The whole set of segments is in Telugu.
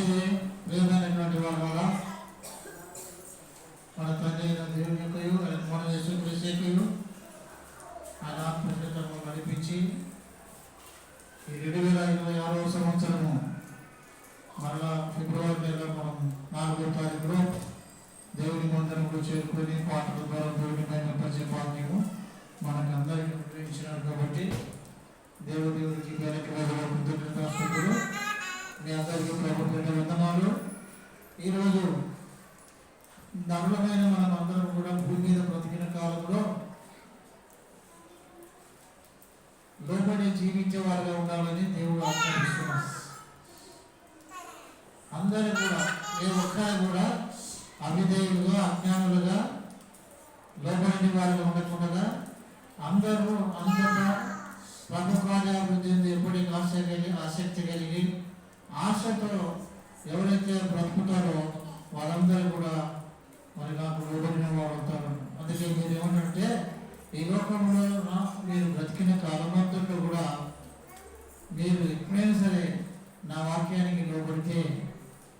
మంచిది ప్రియమైనటువంటి వారి వల్ల మన తండ్రి అయిన దేవుని యొక్కయు మన యేసు క్రీస్తు ఆయన ఆత్మశక్తులను నడిపించి ఈ రెండు వేల ఇరవై ఆరవ సంవత్సరము మరలా ఫిబ్రవరి నెల మనం నాలుగో తారీఖులో దేవుని మందిరంలో చేరుకొని పాటల ద్వారా దేవుని పైన భాగ్యము మనకు అందరికీ ఉపయోగించినాడు కాబట్టి దేవుడి గురించి వెనక్కి వెళ్ళిన కృతజ్ఞతాస్తుతులు మీ అందరికీ ప్రభుత్వ వందనాలు. ఈరోజు నరులమైన మనం అందరం కూడా భూమి మీద బ్రతికిన కాలంలో లోబడి జీవించే వారిగా ఉండాలని దేవుడు ఆజ్ఞాపిస్తున్నాం అందరూ కూడా ఏ ఒక్కరు కూడా అవిధేయులుగా అజ్ఞానులుగా లోబడిన వారిగా ఉండకుండా అందరూ అందరూ ప్రభు కార్యాభివృద్ధి ఎప్పటికీ ఆశ కలిగి ఆసక్తి కలిగి ఆశతో ఎవరైతే బ్రతుకుతారో వాళ్ళందరూ కూడా మరి నాకు లోబడిన వాడు అవుతారు. అందుకే మీరు ఏమంటే ఈ లోకంలో మీరు బ్రతికిన కాలమంతట్లో కూడా మీరు ఎప్పుడైనా సరే నా వాక్యానికి లోబడితే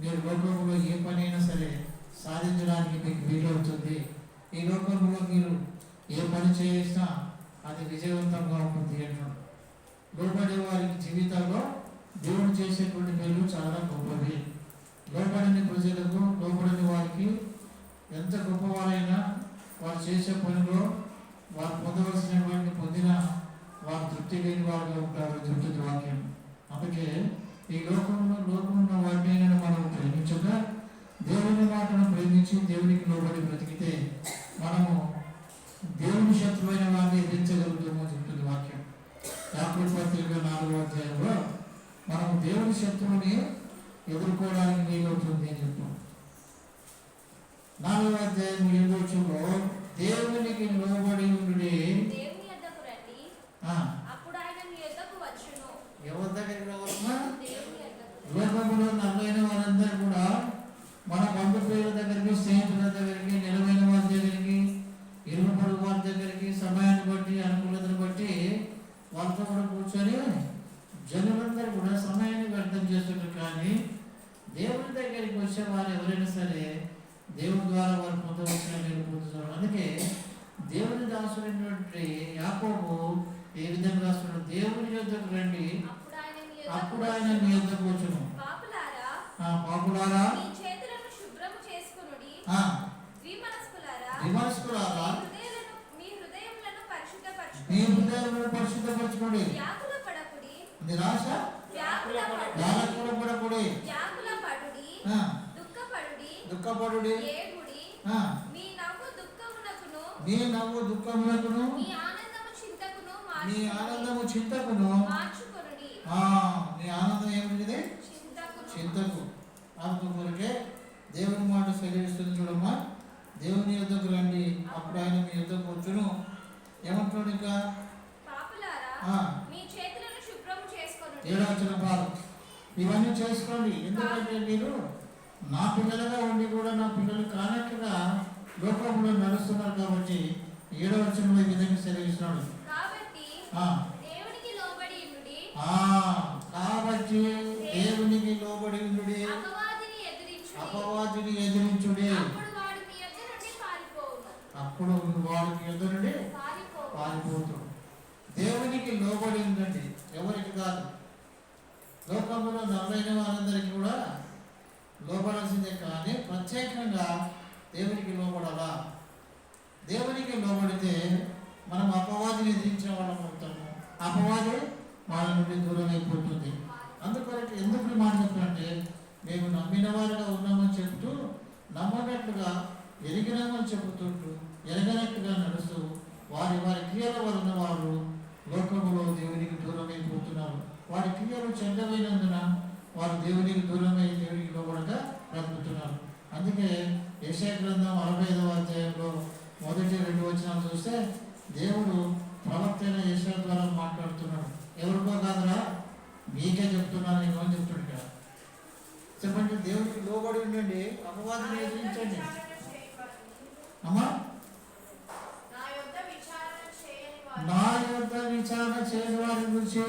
మీరు లోకంలో ఏ పనైనా సరే సాధించడానికి మీకు వీలవుతుంది. ఈ లోకంలో మీరు ఏ పని చేసినా అది విజయవంతంగా ఉంటుంది అంటాడు లోబడే వారికి జీవితంలో దేవుడు చేసేటువంటి మేలు చాలా గొప్పవి లోబడని ప్రజలకు లోబడని వారికి ఎంత గొప్పవారైనా వారు చేసే పనిలో వారు పొందవలసిన వాటిని పొందిన వారు తృప్తి లేని వారిలో ఉంటారు తృప్తి వాక్యం. అందుకే ఈ లోకంలో లోకంలో వాటిని మనం ప్రేమించగా దేవుని మాటను ప్రేమించి దేవునికి లోబడి బ్రతికితే మనము దేవుని శత్రువైన వారిని ఎదిరించగలుగుతామో చెప్తుంది వాక్యం. యాభై పత్రిక నాలుగో అధ్యాయంలో మనము దేవుని శత్రువుని ఎదుర్కోవడానికి వీలవుతుంది అని చెప్పాం. నాలుగో అధ్యాయం ఏడో వచ్చంలో దేవునికి లోబడి ఉండి దేవుని యొద్దకు రండి. ఆ, అప్పుడు ఆయన మీ యొద్దకు వచ్చును ఎవరి దగ్గరికి రావాలన్నా దేవుని యొద్దకు లోకంలో నల్లైన వారందరూ కూడా మన బంధువుల దగ్గరికి స్నేహితుల దగ్గరికి నిలవైన వారి దగ్గరికి ఇరుగు పొరుగు వారి దగ్గరికి సమయాన్ని బట్టి అనుకూలతను బట్టి వాళ్ళతో కూడా కూర్చొని జనులందరూ కూడా సమయాన్ని వ్యర్థం చేస్తుంటారు కానీ దేవుని దగ్గరికి వచ్చే వారు ఎవరైనా సరే దేవుని ద్వారా వారు పొందవలసిన మేలు పొందుతారు అందుకే దేవుని దాసుడైనటువంటి యాకోబు ఏ విధంగా రాస్తున్నాడు దేవుని యొద్దకు రండి అప్పుడు ఆయన మీ అప్పుడు యొద్దకు ఆయన మీ యొద్దకు వచ్చును పాపులారా ఆ పాపులారా మీ చేతులను శుభ్రము చేసుకొనుడి ఆ ద్విమనస్కులారా విమర్శకులారా మీ హృదయాలను పరిశుద్ధపరచుకోండి. నిరాశ? వ్యాకుల పడకుడి ఆ, మీ నవ్వు దుఃఖమునకును. మీ నవ్వు మీ ఆనందము చింతకును మీ మార్చుకొనుడి. ఆనందము చింతకును. మార్చుకొనుడి. ఆ, మీ ఆనందం ఏమిటిది? చింతకు. ఆమెకు కొరకే దేవుని మాట సెలవిస్తుంది చూడమ్మా. దేవుని యుద్ధకు రండి. అప్పుడు ఆయన మీ యుద్ధకు వచ్చును. ఏమంటాడు ఇంకా? ఏడవచన పాలు. ఇవన్నీ చేసుకోండి. ఎందుకంటే మీరు నా పిల్లలుగా ఉండి కూడా నా పిల్లలు కానట్టుగా లోకంలో నడుస్తున్నారు కాబట్టి ఏడవచనంలో ఈ విధంగా సెలవిస్తున్నాడు. కాబట్టి ఆ, దేవునికి లోబడి ఉండుడి ఆ, కాబట్టి దేవునికి లోబడి ఉండుడి అపవాదిని ఎదిరించుడి అపవాదిని ఎదిరించుడి అప్పుడు వాడు మీ యొద్ద నుండి పారిపోవును వాళ్ళకి వాడికి ఎదురుడి పారిపోతాడు దేవునికి లోబడి ఉండండి. ఎవరికి కాదు. లోకంలో నమ్మైన వారందరికీ కూడా లోపడాల్సిందే కానీ ప్రత్యేకంగా దేవునికి లోబడాలా? దేవునికి లోబడితే మనం అపవాదిని ఎదిరించిన వాళ్ళం అవుతాము. అపవాది వాళ్ళ నుండి దూరం అయిపోతుంది. అందుకొరకు ఎందుకు మాట చెప్తానంటే మేము నమ్మిన వారుగా ఉన్నామని చెప్తూ నమ్మనట్లుగా ఎరిగినామని చెబుతుంటూ ఎరగనట్టుగా నడుస్తూ వారి వారి క్రియల వలన వారు లోకములో దేవునికి దూరం అయిపోతున్నారు వారి క్రియలు చెడ్డమైనందున వారు దేవునికి దూరమై దేవునికి లోబడగా బ్రతుకుతున్నారు అందుకే యశయ గ్రంథం అరవై ఐదవ అధ్యాయంలో మొదటి రెండు వచనాలు చూస్తే దేవుడు ప్రవక్త అయిన యశయ ద్వారా మాట్లాడుతున్నాడు. ఎవరికో కాదురా? మీకే చెప్తున్నాను నేను అని చెప్తున్నాడు కదా చెప్పండి దేవునికి లోబడి ఉండండి అపవాదిని ఎదిరించండి అమ్మా? నా యొక్క విచారణ చేయని వారి గురించి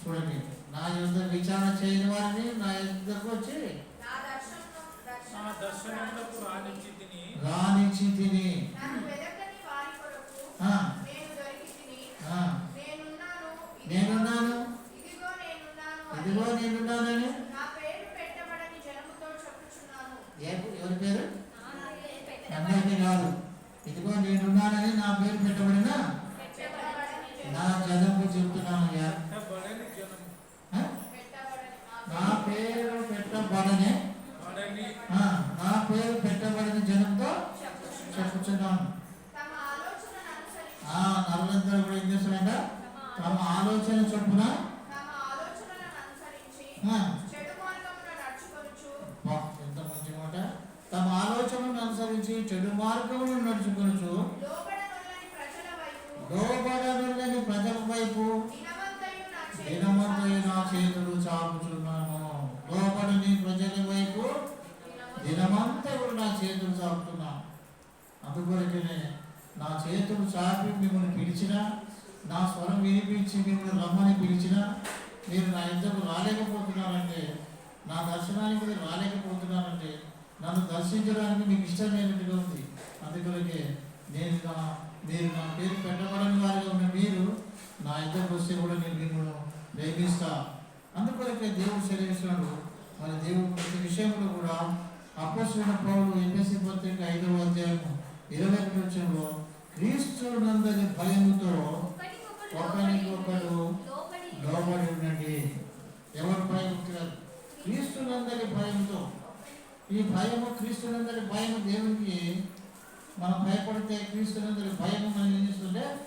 చూడండి. నా యొక్క విచారణ చేయని వారిని నా ఇద్దరికి వచ్చి తమ ఆలోచన చొప్పున ఎంత మంచి మాట. తమ ఆలోచనను అనుసరించి చెడు మార్గమును నడుచుకొనుచు లోబడనొల్లని ప్రజల వైపు లోబడనులని ప్రజల వైపు దినమంతయు నా చేతులు దినమంతయు నా చేతులు చాపుచున్నాను. లోబడని ప్రజల వైపు దినమంతా కూడా నా చేతులు చాపుతున్నాను అందుకొరకనే నా చేతులు చాపి మిమ్మల్ని పిలిచిన నా స్వరం వినిపించి మీరు రమ్మని పిలిచిన మీరు నా ఇద్దరు రాలేకపోతున్నారంటే నా దర్శనానికి మీరు రాలేకపోతున్నారంటే నన్ను దర్శించడానికి మీకు ఇష్టం లేనట్టుగా ఉంది. అందుకొరకే నేను నా మీరు నా పేరు పెట్టబడని వారిగా ఉన్న మీరు నా ఇద్దరికి వస్తే కూడా నేను మిమ్మల్ని ప్రేమిస్తా. అందుకొరకే దేవుడు సెలవిస్తున్నాడు మరి దేవుడు ప్రతి విషయంలో కూడా అపోసిన పౌరులు ఎంఎస్సి పత్రిక ఐదవ అధ్యాయం ఇరవై ఒకటి వచ్చంలో క్రీస్తు నందని భయముతో ఒకరికొకరు లోబడి ఉండండి. ఎవరు భయం క్రీస్తు క్రీస్తులందరి భయంతో. ఈ భయము క్రీస్తులందరి భయం దేవునికి. మనం భయపడితే క్రీస్తులందరి భయం భయము మనం ఏం చేస్తుంటే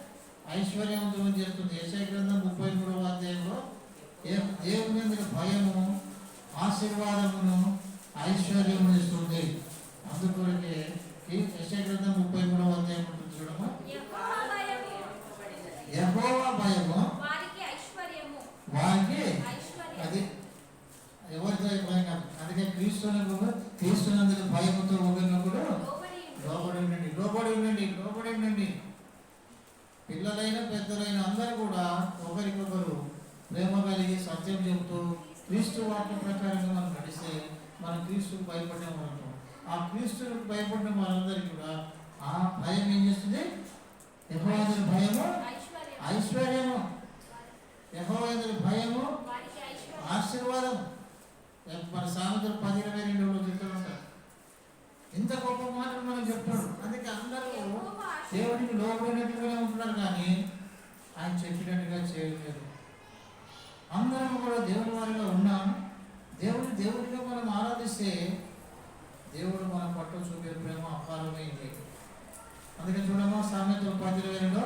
ఐశ్వర్యవంతం చేస్తుంది. యశయ గ్రంథం ముప్పై మూడవ అధ్యాయంలో ఏ- దేవుని అందరి భయము ఆశీర్వాదమును ఐశ్వర్యము ఇస్తుంది. అందుకొరకే ఈ యశయ గ్రంథం ముప్పై మూడవ అధ్యాయం ఉంటుంది చూడము యెహోవా భయము. వారికి ఐశ్వర్యము. వారికి ఐశ్వర్యం అది ఎవరితో భయం అందుకే క్రీస్తునకు క్రీస్తునందుకు భయముతో ఒకరినొకడు లోబడి ఉండు. లోబడి ఉండండి లోబడి ఉండండి లోబడి ఉండండి. పిల్లలైన పెద్దలైన అందరూ కూడా ఒకరికొకరు ప్రేమ కలిగి సత్యం చెబుతూ క్రీస్తు వాక్య ప్రకారంగా మనం నడిస్తే మనం క్రీస్తుకు భయపడిన వాళ్ళం ఆ క్రీస్తుకు భయపడిన వాళ్ళందరికీ కూడా ఆ భయం ఏం చేస్తుంది? యహోవాదుల భయము ఐశ్వర్యము యహోవేంద్ర భయము ఆశీర్వాదం. మన సామెతలు పది ఇరవై రెండులో చెప్తూ ఉంటారు ఇంత గొప్ప మాటలు మనం చెప్తాడు అందుకే అందరూ దేవుడికి ఆశీర్వాదం ఉంటున్నారు కానీ ఆయన చెప్పినట్టుగా చేయలేదు అందరం కూడా దేవుని వారిగా ఉన్నాం. దేవుడు దేవుడిగా మనం ఆరాధిస్తే దేవుడు మన పట్ల చూపే ప్రేమ అపారమైంది. అందుకే చూడమా సామెతలు పది ఇరవై రెండులో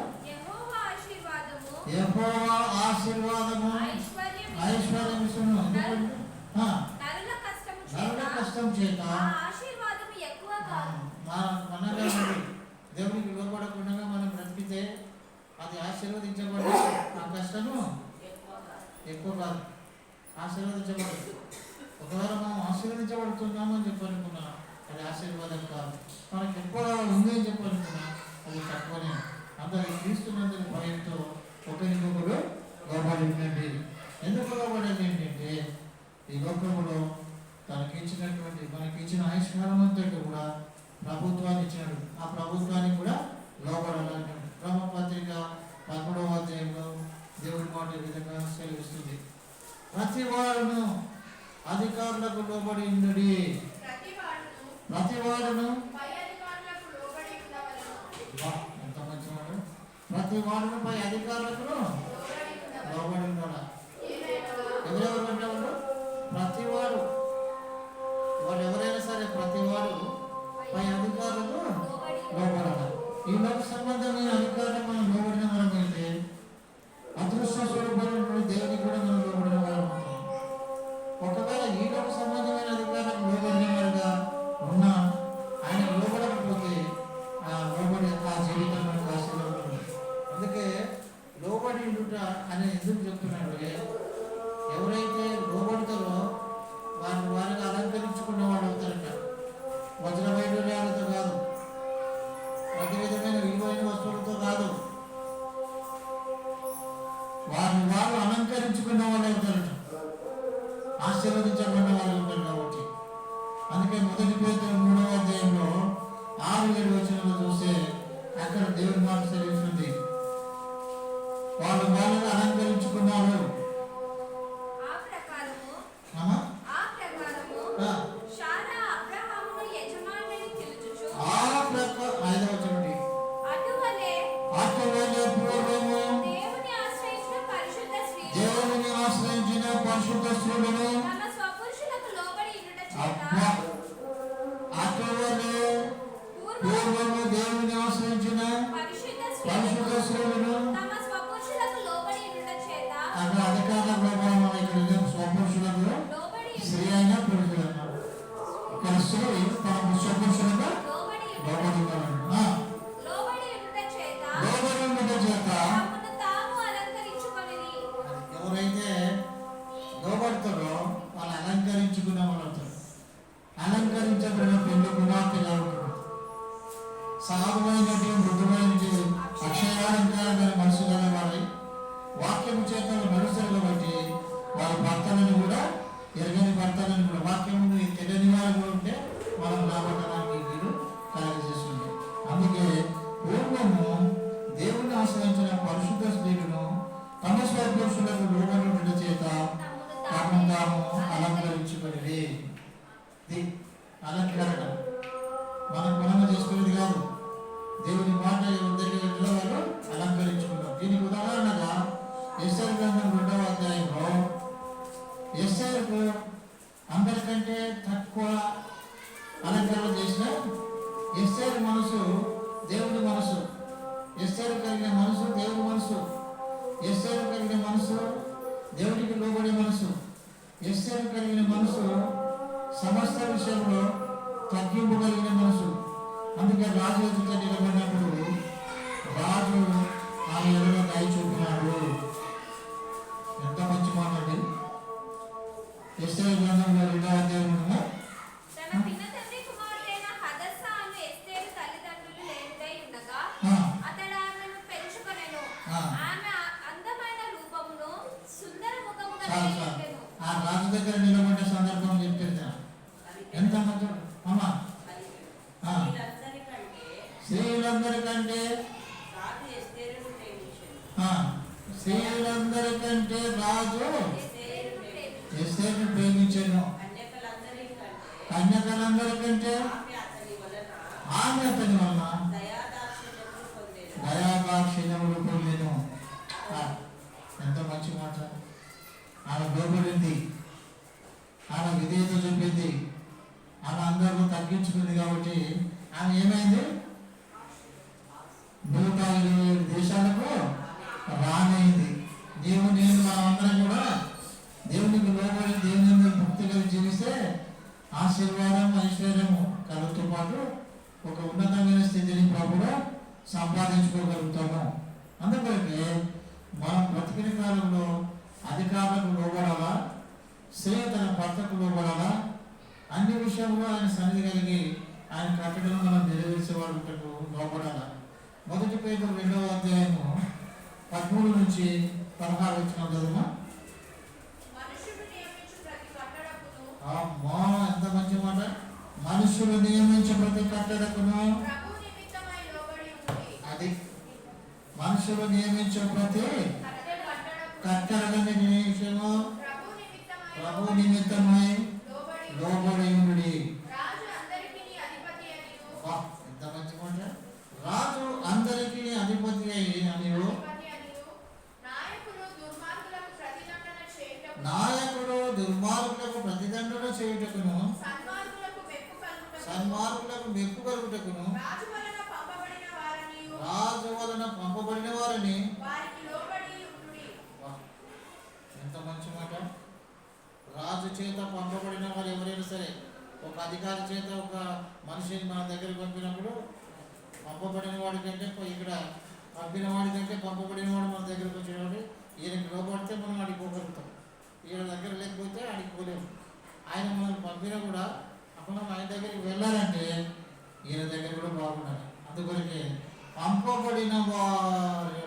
యెహోవా ఆశీర్వాదము ఐశ్వర్యం ఇస్తును నరుల కష్టం చేత ఎక్కువ మనగా దేవునికి లోపడకుండా మనం బ్రతికితే అది ఆశీర్వదించబడి ఆ కష్టము ఎక్కువ కాదు. ఆశీర్వదించబడదు. ఒకవేళ మనం ఆశీర్వదించబడుతున్నాము అని చెప్పనుకున్నా అది ఆశీర్వాదం కాదు. మనకి ఎక్కువగా ఉంది అని చెప్పనుకున్నా అది తక్కువనే. అందరి క్రీస్తున్నందుకు భయంతో ఒకరికొకరు లోబడి ఉండండి ఎందుకు లోబడేది ఏంటంటే ఈ లోకంలో తనకి ఇచ్చినటువంటి మనకి ఇచ్చిన ఆయుష్కాలం అంతా కూడా ప్రభుత్వాన్ని ఇచ్చినాడు. ఆ ప్రభుత్వానికి కూడా లోబడాలంటాడు బ్రహ్మపత్రిక పదమూడవ అధ్యాయంలో దేవుడి మాట విధంగా సెలవిస్తుంది. ప్రతి వాడును అధికారులకు లోబడి ఉండడి. ప్రతి వాడును ప్రతి వాడును పై అధికారులకు లోబడి ఉండాలి? 나는 인성적으로 కలిగిన మనసు సమస్త విషయంలో తగ్గింపు కలిగిన మనసు. అందుకే రాజు ఎదుట నిలబడినప్పుడు రాజు ఆ ఎడలో దయ చూపినాడు. స్త్రీలందరికంటే స్త్రీలందరికంటే రాజు ఎస్టేట్ను ప్రేమించాను కన్యకలందరికంటే ఆమె అతని వలన దయాదాక్షిణ్యములు పొందేను. ఎంత మంచి మాట. ఆమె గోపడింది. ఆమె విధేయత చూపింది. ఆమె అందరూ తగ్గించుకుంది కాబట్టి ఆమె ఏమైంది? భూపాలను అధ్యక్షుడు నియమించే కట్టడకును అది మనుషులు నియమించే కట్టడని నియమించము ప్రభు నిమిత్తమై మెప్పు కలుగుటకును రాజు వలన పంపబడిన వారిని. ఎంత మంచి మాట. రాజు చేత పంపబడిన వారు ఎవరైనా సరే ఒక అధికారి చేత ఒక మనిషిని మన దగ్గరికి పంపినప్పుడు పంపబడిన వాడి కంటే ఇక్కడ పంపిన వాడి కంటే పంపబడిన వాడు మన దగ్గరికి వచ్చేవాడు. ఈయనకి లోపడితే మనం అడిగిపోగలుగుతాం ఈయన దగ్గర లేకపోతే అడిగిపోలేము ఆయన మనం పంపినా కూడా మనం ఆయన దగ్గరికి వెళ్ళాలంటే ఈయన దగ్గర కూడా బాగుండాలి అందుకొరకే పంపబడిన వారి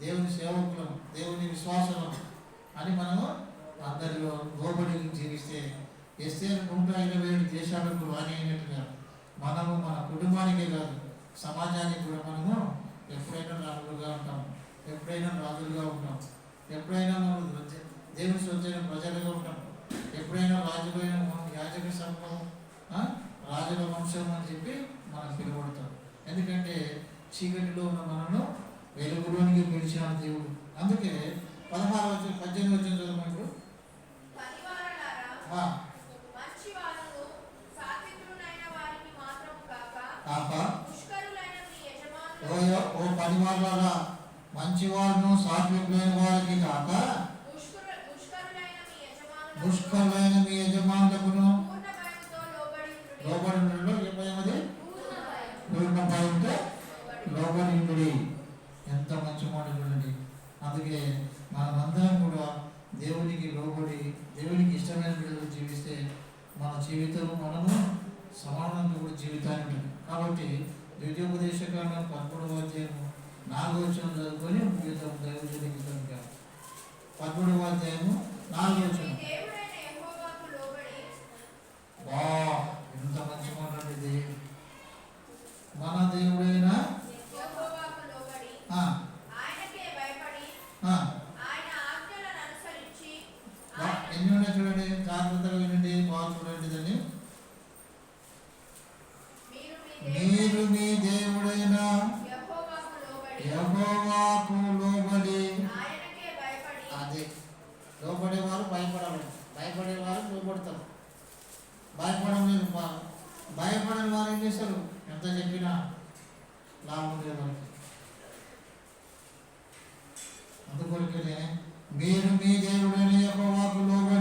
దేవుని సేవకులం దేవుని విశ్వాసులం అని మనము అందరిలో లోబడి జీవిస్తే ఎస్తే నూట ఇరవై ఏడు దేశాలకు రాని అయినట్టుగా మనము మన కుటుంబానికే కాదు సమాజానికి కూడా మనము ఎప్పుడైనా రాజులుగా ఉంటాం ఎప్పుడైనా రాజులుగా ఉంటాం ఎప్పుడైనా మనం దేవుని సొంతైన ప్రజలుగా ఉంటాం ఎప్పుడైనా రాజులైన యాజక సమూహం రాజుల వంశం అని చెప్పి మనం పిలువడతాం ఎందుకంటే చీకటిలో ఉన్న మనను వెలుగులోనికి పిలిచిన దేవుడు. అందుకే పదహారు వచ్చిన పద్దెనిమిది వచ్చిన చదవమంటూ పనివారలారా ఆ, మంచి వారును సాత్వికులైన వారికి మాత్రము కాక కాక పుష్కరులైన మీ ఓ పని వాళ్ళ మంచి వారును సాత్వికులైన వారికి కాక పుష్కరు- పుష్కరులైన మీ యజమానులకు పుష్కరులైన మీ యజమానులకును పూర్ణ భయముతో లోబడి ఉండుడి. లోబడి ఉండడంలో ఏమయ్యమది పూర్ణ భయం. పూర్ణ భయంతో లోబడి. లోబడి ఉండుడి ఎంత మంచి మాట చూడండి అందుకే మనమందరం కూడా దేవునికి లోబడి దేవునికి ఇష్టమైన బిడ్డలు జీవిస్తే మన జీవితం మనము సమానంగా కూడా జీవితాన్ని ఉంటుంది కాబట్టి ద్వితీయోపదేశ కాలం పదమూడవ అధ్యాయము నాలుగో వచనం చదువుకొని జీవితం దైవజనికి కనుక పదమూడవ అధ్యాయము నాలుగో వచనం. వా ఎంత మంచి మాట అండి ఇది. మన దేవుడైన యెహోవాకు లోబడి ఆ, ఆయనకే భయపడి ఆ, ఆయన ఆజ్ఞలను అనుసరించి వా, ఆయన ఎన్ని ఉన్నాయి చూడండి జాగ్రత్తగా వినండి బాగా చూడండి దాన్ని మీరు మీ మీరు దేవుడైన మీ దేవుడైన యెహోవాకు లోబడి అదే. లోబడేవారు భయపడరు. భయపడేవారు లోబడతారు. భయపడలేదు భయపడని వారు ఏం చేస్తారు? ఎంత చెప్పినా లాభం లేదు వారికి అందుకొరకనే మీరు మీ దేవుడైన యెహోవాకు లోబడి